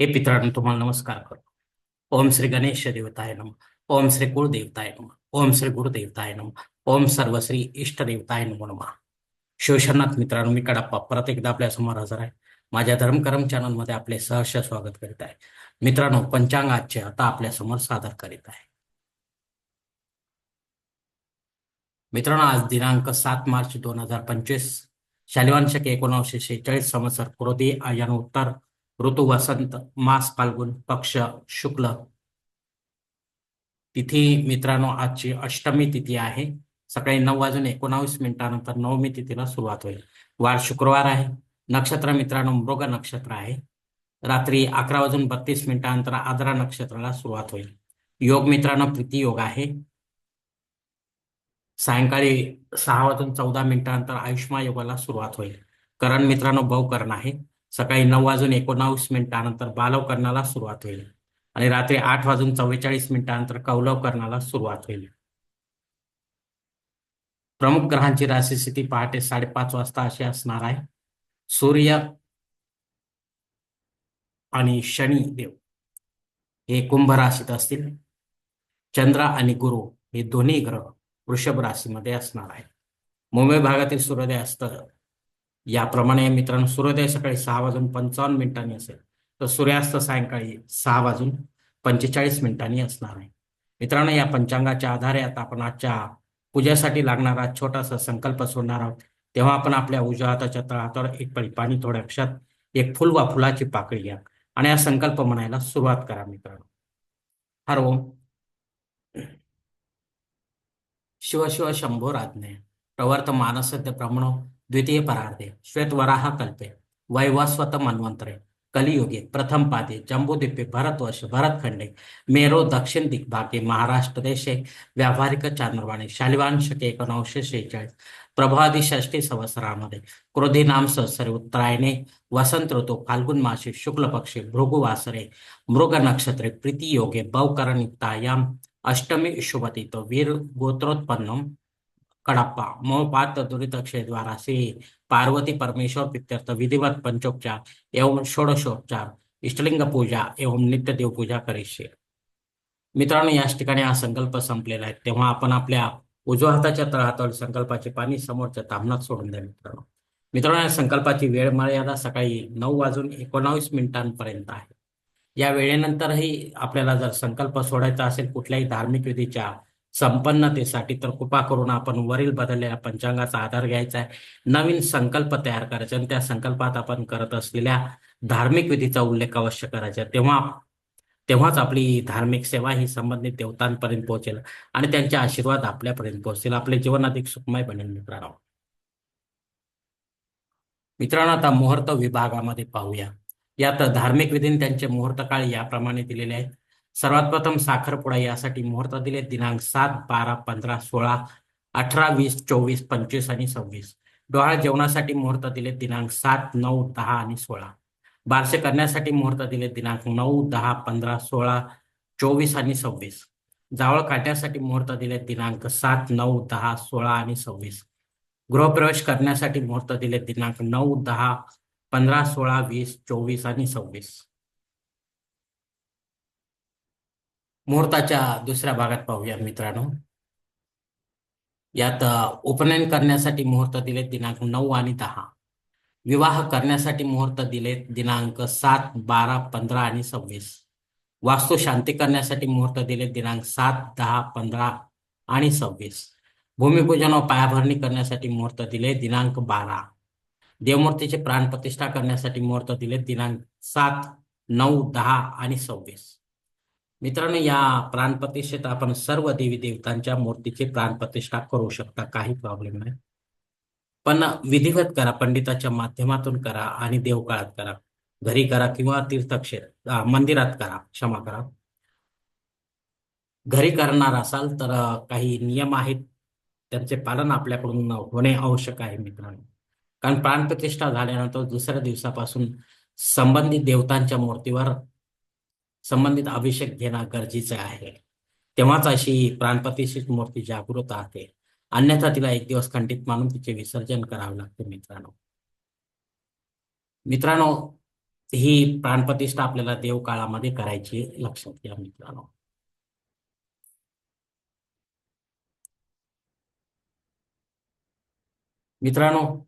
हे पित्रांनो तुम्हाला नमस्कार करतो. ओम श्री गणेश देवताय नम. ओम श्री कुळदेवताय नम. ओम श्री गुरुदेवताय नम. ओम सर्व श्री इष्ट देवताय नमो. नमः मित्रांनो मी कडाप्पा परत एकदा आपल्यासमोर हजर आहे. माझ्या धर्मकर्म चॅनलमध्ये आपले सहर्ष स्वागत करीत आहे. मित्रांनो पंचांग आजचे आता आपल्यासमोर सादर करीत आहे. मित्रांनो आज दिनांक सात मार्च दोन हजार पंचवीस. शालिवान शके एकोणीसशे शेहेचाळीस संवत्सर क्रोधी आयन उत्तर ऋतू वसंत मास फाल्गुन पक्ष शुक्ल. तिथी मित्रांनो आजची अष्टमी तिथी आहे. सकाळी नऊ वाजून एकोणावीस मिनिटानंतर नवमी तिथीला सुरुवात होईल. वार शुक्रवार आहे. नक्षत्र मित्रांनो मृग नक्षत्र आहे. रात्री अकरा वाजून बत्तीस मिनिटानंतर आद्रा नक्षत्राला सुरुवात होईल. योग मित्रांनो प्रीती योग आहे. सायंकाळी सहा वाजून चौदा मिनिटानंतर आयुष्मा योगाला सुरुवात होईल. करण मित्रांनो बहुकरण आहे. सकाळी नऊ वाजून एकोणावीस मिनिटानंतर बालवकरणाला सुरुवात होईल. आणि रात्री आठ वाजून चव्वेचाळीस मिनिटानंतर कौलवकरणाला सुरुवात होईल. प्रमुख ग्रहांची राशी स्थिती पहाटे साडेपाच वाजता अशी असणार आहे. सूर्य आणि शनी देव हे कुंभ राशीत असतील. चंद्र आणि गुरु हे दोन्ही ग्रह वृषभ राशीमध्ये असणार आहे मुंबई भागातील सूर्योदय असतं याप्रमाणे मित्रांनो सूर्योदय सकाळी सहा वाजून पंचावन्न मिनिटांनी असेल. तर सूर्यास्त सायंकाळी सहा वाजून पंचेचाळीस मिनिटांनी असणार आहे. मित्रांनो या पंचांगाच्या आधारे आता आपण आजच्या पूजेसाठी लागणारा छोटासा संकल्प सोडणार आहोत. तेव्हा आपण आपल्या उजव्या हाताच्या तळहातावर एक पळी पाणी थोड्या अक्षात एक फुल वा फुलाची पाकळी घ्या. आणि हा संकल्प म्हणायला सुरुवात करा मित्रांनो. हर ओम. शिव शिव शंभो राज्ञे. प्रवर्त मानसद्य ब्रह्मणो द्वितीय परार्धे श्वेतवराह कल्पे वैवस्वत मन्वंतरे कलियुगे प्रथम पादे जम्बूद्वीपे भरतवर्ष भरतखंडे मेरो दक्षिण दिग्भागे महाराष्ट्र देशे व्यावहारिक चांद्रवाणी शालिवांशके एकोणीसशे शेहेचाळीस प्रभादी षष्टी संवत्सरामध्ये क्रोधी नाम संवत्सरे उत्तरायणे वसंत ऋतू फाल्गुन मासे शुक्ल पक्षे भृगुवासरे मृग नक्षत्रे प्रीतियोगे बहुकरणयुक्तायाम अष्टमी तो वीर गोत्रोत्पन्नम कडाप्पा मोपात दुरितक्षेद्वारा श्री पार्वती परमेश्वर पित्यर्थ विधिवत पंचोपचार एवं षोडशोपचार इष्टलिंग पूजा एवं नित्य देवपूजा करीशी मित्रांनो याच ठिकाणी हा संकल्प संपलेला आहे तेव्हा आपण आपल्या उजव्या हाताच्या तळहातावर संकल्पाचे पाणी समोरच्या तामणात सोडून द्या मित्रांनो मित्रांनो या संकल्पाची वेळ मर्यादा सकाळी नऊ वाजून एकोणावीस मिनिटांपर्यंत आहे या वेळेनंतरही आपल्याला जर संकल्प सोडायचा असेल कुठल्याही धार्मिक विधीच्या संपन्नतेसाठी. तर कृपा करून आपण वरील बदललेल्या पंचांगाचा आधार घ्यायचा आहे. नवीन संकल्प तयार करायचा आणि त्या संकल्पात आपण करत असलेल्या धार्मिक विधीचा उल्लेख अवश्य करायचा. तेव्हा तेव्हाच आपली धार्मिक सेवा ही संबंधित देवतांपर्यंत पोहोचेल आणि त्यांचे आशीर्वाद आपल्यापर्यंत पोहोचतील. आपले जीवन अधिक सुखमय बनेल मित्रांनो. मित्रांनो आता मुहूर्त विभागामध्ये पाहूया. यात धार्मिक विधीने त्यांचे मुहूर्त काळ याप्रमाणे दिलेले आहेत. सर्वात प्रथम साखरपुडा यासाठी मुहूर्त दिले. दिनांक सात बारा पंधरा सोळा अठरा वीस चोवीस पंचवीस आणि सव्वीस. डोहाळ जेवणासाठी मुहूर्त दिले. दिनांक सात नऊ दहा आणि सोळा. बारसे करण्यासाठी मुहूर्त दिले. दिनांक नऊ दहा पंधरा सोळा चोवीस आणि सव्वीस. जावळ काढण्यासाठी मुहूर्त दिले. दिनांक सात नऊ दहा सोळा आणि सव्वीस. गृहप्रवेश करण्यासाठी मुहूर्त दिले. दिनांक नऊ दहा पंधरा सोळा वीस चोवीस आणि सव्वीस. मुहूर्ताच्या दुसऱ्या भागात पाहूया मित्रांनो. यात उपनयन करण्यासाठी मुहूर्त दिले दिनांक नऊ आणि दहा. विवाह करण्यासाठी मुहूर्त दिले दिनांक सात बारा पंधरा आणि सव्वीस. वास्तू शांती करण्यासाठी मुहूर्त दिले दिनांक सात दहा पंधरा आणि सव्वीस. भूमिपूजन व पायाभरणी करण्यासाठी मुहूर्त दिले दिनांक बारा. देवमूर्तीचे प्राणप्रतिष्ठा करण्यासाठी मुहूर्त दिले दिनांक सात नऊ दहा आणि सव्वीस. मित्रांनो या प्राणप्रतिष्ठेत आपण सर्व देवी देवतांच्या मूर्तीची प्राणप्रतिष्ठा करू शकता काही प्रॉब्लेम नाही. पण विधिवत करा पंडिताच्या माध्यमातून करा आणि देवकाळात करा. घरी करा किंवा तीर्थक्षेत्र मंदिरात करा क्षमा करा. घरी करणार असाल तर काही नियम आहेत. त्यांचे पालन आपल्याकडून होणे आवश्यक आहे मित्रांनो. कारण प्राणप्रतिष्ठा झाल्यानंतर दुसऱ्या दिवसापासून संबंधित देवतांच्या मूर्तीवर संबंधित अभिषेक घेणं गरजेचं आहे. तेव्हाच अशी प्राणप्रतिष्ठित मूर्ती जागृत आहे. अन्यथा तिला एक दिवस खंडित मानून तिचे विसर्जन करावे लागते मित्रांनो. मित्रांनो ही प्राणप्रतिष्ठा आपल्याला देव काळामध्ये करायची लक्षात घ्या मित्रांनो. मित्रांनो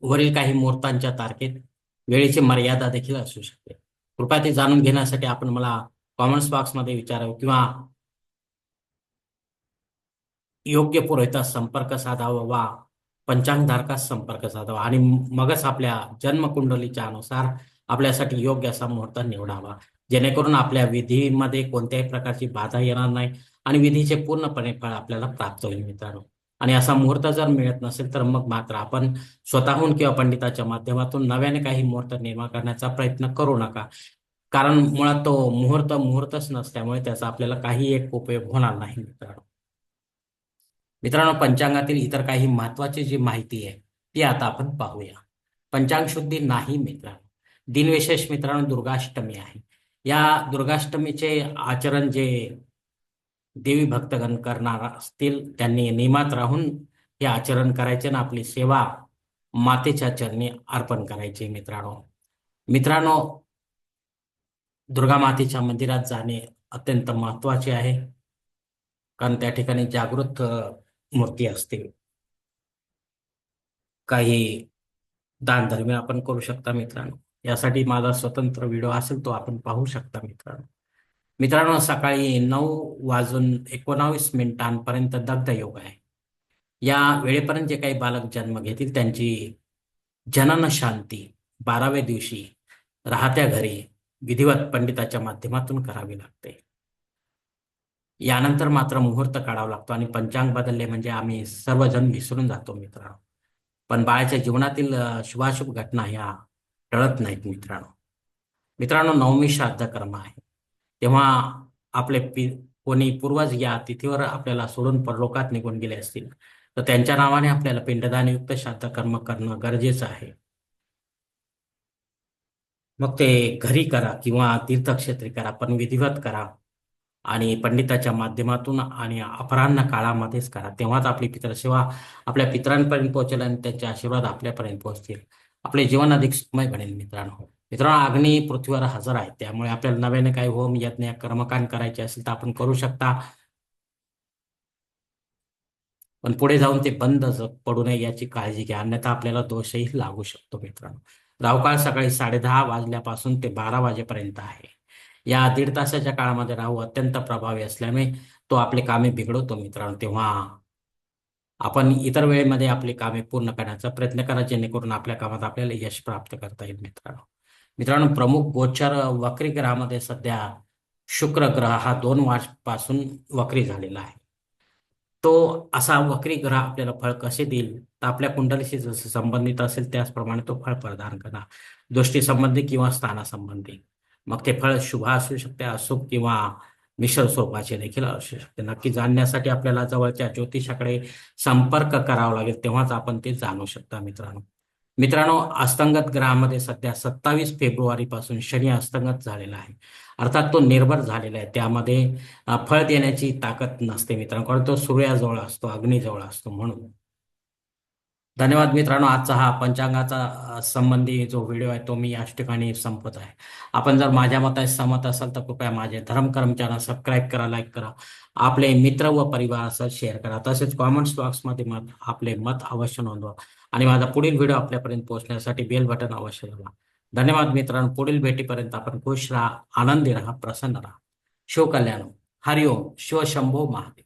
वरील काही मुहूर्तांच्या तारखेत वेळेची मर्यादा देखील असू शकते. कृपया ते जाणून घेण्यासाठी आपण मला कॉमेंट्स बॉक्समध्ये विचारावं किंवा योग्य पुरोहितास संपर्क साधावा वा पंचांगधारकास संपर्क साधावा आणि मगच आपल्या जन्मकुंडलीच्या अनुसार आपल्यासाठी योग्य असा मुहूर्त निवडावा. जेणेकरून आपल्या विधीमध्ये कोणत्याही प्रकारची बाधा येणार नाही आणि विधीचे पूर्णपणे फळ आपल्याला प्राप्त होईल मित्रांनो. आणि असा मुहूर्त जर मिळत नसेल तर मग मात्र आपण स्वतःहून किंवा पंडिताच्या माध्यमातून नव्याने काही मुहूर्त निर्माण करण्याचा प्रयत्न करू नका. कारण मुळात तो मुहूर्त मुहूर्तच नसल्यामुळे त्याचा आपल्याला काही एक उपयोग होणार नाही मित्रांनो. मित्रांनो पंचांगातील इतर काही महत्वाची जी माहिती आहे ती आता आपण पाहूया. पंचांग शुद्धी नाही मित्रांनो. दिनविशेष मित्रांनो दुर्गाष्टमी आहे. या दुर्गाष्टमीचे आचरण जे देवी भक्तगण करणार असतील त्यांनी नियमात राहून हे आचरण करायचे ना आपली सेवा मातेच्या चरणी अर्पण करायचे मित्रांनो. मित्रांनो दुर्गा मातेच्या मंदिरात जाणे अत्यंत महत्त्वाचे आहे कारण त्या ठिकाणी जागृत मूर्ती असतील. काही दानधर्मी आपण करू शकता मित्रांनो. यासाठी माझा स्वतंत्र व्हिडिओ असेल तो आपण पाहू शकता मित्रांनो. मित्रांनो सकाळी नऊ वाजून एकोणावीस मिनिटांपर्यंत दग्ध योग आहे. या वेळेपर्यंत जे काही बालक जन्म घेतील त्यांची जनन शांती बाराव्या दिवशी राहत्या घरी विधिवत पंडिताच्या माध्यमातून करावी लागते. यानंतर मात्र मुहूर्त काढावा लागतो आणि पंचांग बदलले म्हणजे आम्ही सर्वजण विसरून जातो मित्रांनो. पण बाळाच्या जीवनातील शुभाशुभ घटना ह्या टळत नाहीत मित्रांनो. मित्रांनो नवमी श्राद्ध कर्म आहे. तेव्हा आपले पि कोणी पूर्वज या तिथीवर आपल्याला सोडून परलोकात निघून गेले असतील. तर त्यांच्या नावाने आपल्याला पिंडदानयुक्त श्राद्धकर्म करणं गरजेचं आहे. मग ते घरी करा किंवा तीर्थक्षेत्री करा पण विधिवत करा आणि पंडिताच्या माध्यमातून आणि अपराह्न काळामध्येच करा. तेव्हाच आपली पितरसेवा आपल्या पितरांपर्यंत पोहोचेल आणि त्यांचे आशीर्वाद आपल्यापर्यंत पोहोचतील. आपले जीवन अधिक सुखमय बनेल मित्रांनो. मित्रांनो अग्नी पृथ्वीवर हजर आहे. त्यामुळे आपल्याला नव्याने काही होम यज्ञ कर्मकांड करायचे असेल तर आपण करू शकता. पण पुढे जाऊन ते बंद पडू नये याची काळजी घ्या. अन्यथा आपल्याला दोषही लागू शकतो मित्रांनो. राहुकाळ सकाळी साडेदहा वाजल्यापासून ते बारा वाजेपर्यंत आहे. या दीड तासाच्या काळामध्ये राहू अत्यंत प्रभावी असल्यामुळे तो आपले कामे बिघडवतो मित्रांनो. तेव्हा आपण इतर वेळेमध्ये आपली कामे पूर्ण करण्याचा प्रयत्न करा जेणेकरून आपल्या कामात आपल्याला यश प्राप्त करता येईल मित्रांनो. मित्रांनो प्रमुख गोचर वक्री ग्रहामध्ये सध्या शुक्र ग्रह हा दोन पासून वक्री झालेला आहे. तो असा वक्री ग्रह आपल्याला फळ कसे देईल तर आपल्या कुंडलीशी जसं संबंधित असेल त्याचप्रमाणे तो फळ प्रदान करणार दृष्टी संबंधी किंवा स्थानासंबंधी. मग ते फळ शुभ असू शकते अशुभ किंवा मिश्र स्वरूपाचे देखील असू शकते. नक्की जाणण्यासाठी आपल्याला जवळच्या ज्योतिषाकडे संपर्क करावा लागेल तेव्हाच आपण ते जाणू शकता मित्रांनो. मित्रांनो अस्तंगत ग्रहामध्ये सध्या सत्तावीस फेब्रुवारी पासून शनी अस्तंगत झालेला आहे. अर्थात तो निर्भर झालेला आहे. त्यामध्ये फळ देण्याची ताकद नसते मित्रांनो. कारण तो सूर्याजवळ असतो अग्निजवळ असतो म्हणून. धन्यवाद मित्रांनो आजचा हा पंचांगाचा संबंधी जो व्हिडिओ आहे तो मी याच ठिकाणी संपत आहे. आपण जर माझ्या मताशी सहमत असाल तर कृपया माझे धर्मकर्म चॅनल सबस्क्राईब करा लाईक करा. आपले मित्र व परिवारासह शेअर करा. तसेच कॉमेंट्स बॉक्समध्ये मत आपले मत अवश्य नोंदवा. आणि माझा पुढील व्हिडिओ आपल्यापर्यंत पोहोचण्यासाठी बेल बटन अवश्य दाबा. धन्यवाद मित्रांनो पुढील भेटीपर्यंत आपण खुश राहा आनंदी राहा प्रसन्न राहा. शिवकल्याण हरिओम. शिवशंभो महादेव.